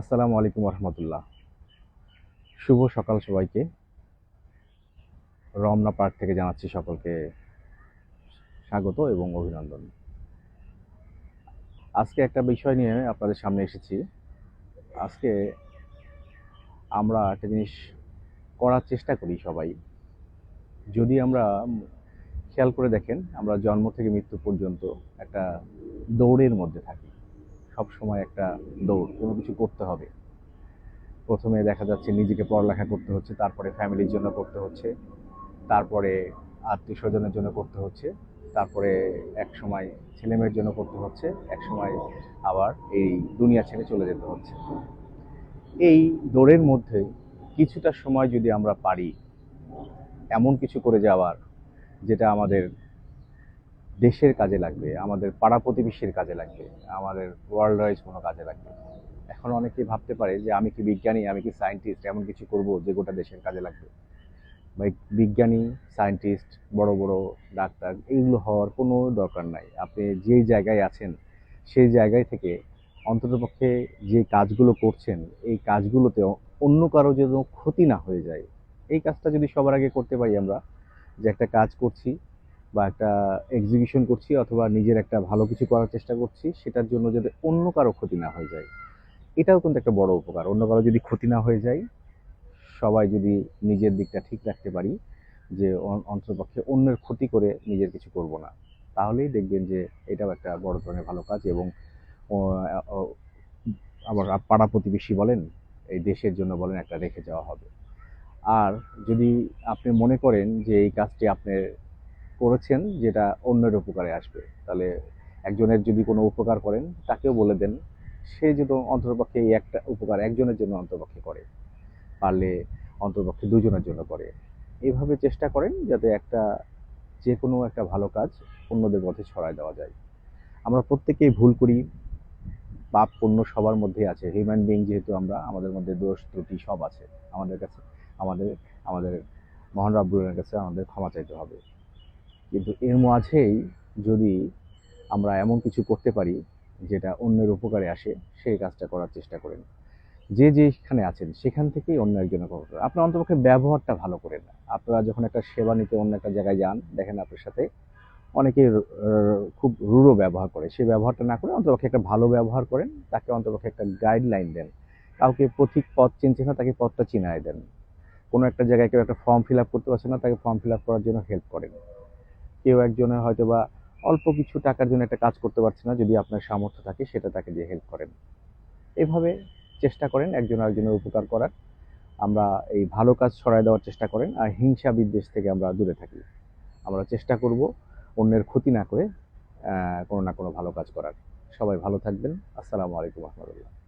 আসসালামু আলাইকুম রহমতুল্লাহ শুভ সকাল সবাইকে। রমনা পার্ক থেকে জানাচ্ছি সকলকে স্বাগত এবং অভিনন্দন। আজকে একটা বিষয় নিয়ে আপনাদের সামনে এসেছি। আজকে আমরা একটা জিনিস করার চেষ্টা করি সবাই। যদি আমরা খেয়াল করে দেখেন, আমরা জন্ম থেকে মৃত্যু পর্যন্ত একটা দৌড়ের মধ্যে থাকি। সব সময় একটা দৌড়, কোনো কিছু করতে হবে। প্রথমে দেখা যাচ্ছে নিজেকে পড়ালেখা করতে হচ্ছে, তারপরে ফ্যামিলির জন্য করতে হচ্ছে, তারপরে আত্মীয় স্বজনের জন্য করতে হচ্ছে, তারপরে এক সময় ছেলেমেয়ের জন্য করতে হচ্ছে এক সময় আবার এই দুনিয়া ছেড়ে চলে যেতে হচ্ছে। এই দৌড়ের মধ্যে কিছুটা সময় যদি আমরা পারি, এমন কিছু করে যাওয়ার, যেটা আমাদের দেশের কাজে লাগবে, আমাদের পাড়া প্রতিবেশীর কাজে লাগবে, আমাদের ওয়ার্ল্ড ওয়াইজ কোনো কাজে লাগবে। এখন অনেকেই ভাবতে পারে যে আমি কি বিজ্ঞানী, আমি কি সায়েন্টিস্ট এমন কিছু করব যে গোটা দেশের কাজে লাগবে। বা বিজ্ঞানী সায়েন্টিস্ট বড় বড় ডাক্তার, এইগুলো হওয়ার কোনো দরকার নাই। আপনি যেই জায়গায় আছেন, সেই জায়গায় থেকে অন্ততপক্ষে যে কাজগুলো করছেন, এই কাজগুলোতে অন্য কারও যেন ক্ষতি না হয়ে যায়। এই কাজটা যদি সবার আগে করতে পারি আমরা, যে একটা কাজ করছি বা একটা এক্সিবিশন করছি অথবা নিজের একটা ভালো কিছু করার চেষ্টা করছি, সেটার জন্য যাতে অন্য কারও ক্ষতি না হয়ে যায়, এটাও কিন্তু একটা বড় উপকার। অন্য কারও যদি ক্ষতি না হয়ে যায়, সবাই যদি নিজের দিকটা ঠিক রাখতে পারি যে অন- অন্ততপক্ষে অন্যের ক্ষতি করে নিজের কিছু করব না, তাহলেই দেখবেন যে এটাও একটা বড় ধরনের ভালো কাজ এবং আবার পাড়া প্রতিবেশী বলেন, এই দেশের জন্য বলেন একটা রেখে যাওয়া হবে। আর যদি আপনি মনে করেন যে এই কাজটি আপনি করেছেন যেটা অন্যের উপকারে আসবে। তাহলে একজনের যদি কোনো উপকার করেন, তাকেও বলে দেন। সে যদি অন্ততপক্ষে এই একটা উপকার একজনের জন্য অন্ততপক্ষে করে, পারলে অন্ততপক্ষে দুজনের জন্য করে। এভাবে চেষ্টা করেন যাতে একটা যে কোনো একটা ভালো কাজ অন্যদের মধ্যে ছড়ায় দেওয়া যায়। আমরা প্রত্যেকেই ভুল করি, পাপ পণ্য সবার মধ্যেই আছে। হিউম্যান বিং যেহেতু আমরা, আমাদের মধ্যে দোষ, ত্রুটি সব আছে। আমাদের কাছে, আমাদের আমাদের মহান রাব্বুলের কাছে আমাদের ক্ষমা চাইতে হবে। কিন্তু এর মাঝেই যদি আমরা এমন কিছু করতে পারি যেটা অন্যের উপকারে আসে, সেই কাজটা করার চেষ্টা করেন। যে যেখানে আছেন, সেখান থেকেই অন্য একজনের করেন। আপনার অন্তপক্ষে ব্যবহারটা ভালো করেন। আপনারা যখন একটা সেবা নিতে অন্য একটা জায়গায় যান, দেখেন আপনার সাথে অনেকে খুব রূঢ় ব্যবহার করে। সেই ব্যবহারটা না করে অন্তপক্ষে একটা ভালো ব্যবহার করেন, তাকে অন্তপক্ষে একটা গাইডলাইন দেন। কাউকে পথিক পথ চিনছে না, তাকে পথটা চিনায় দেন। কোনো একটা জায়গায় কেউ একটা ফর্ম ফিল আপ করতে পারছে না, তাকে ফর্ম ফিল আপ করার জন্য হেল্প করেন। কেউ একজনের হয়তো বা অল্প কিছু টাকার জন্য একটা কাজ করতে পারছে না, যদি আপনার সামর্থ্য থাকে সেটা তাকে দিয়ে হেল্প করেন। এভাবে চেষ্টা করেন, একজন আরেকজনের উপকার করার। আমরা এই ভালো কাজ ছড়ায় দেওয়ার চেষ্টা করেন আর হিংসা বিদ্বেষ থেকে আমরা দূরে থাকি। আমরা চেষ্টা করব অন্যের ক্ষতি না করে কোনো না কোনো ভালো কাজ করার। সবাই ভালো থাকবেন। আসসালামু আলাইকুম রহমতুল্লাহ।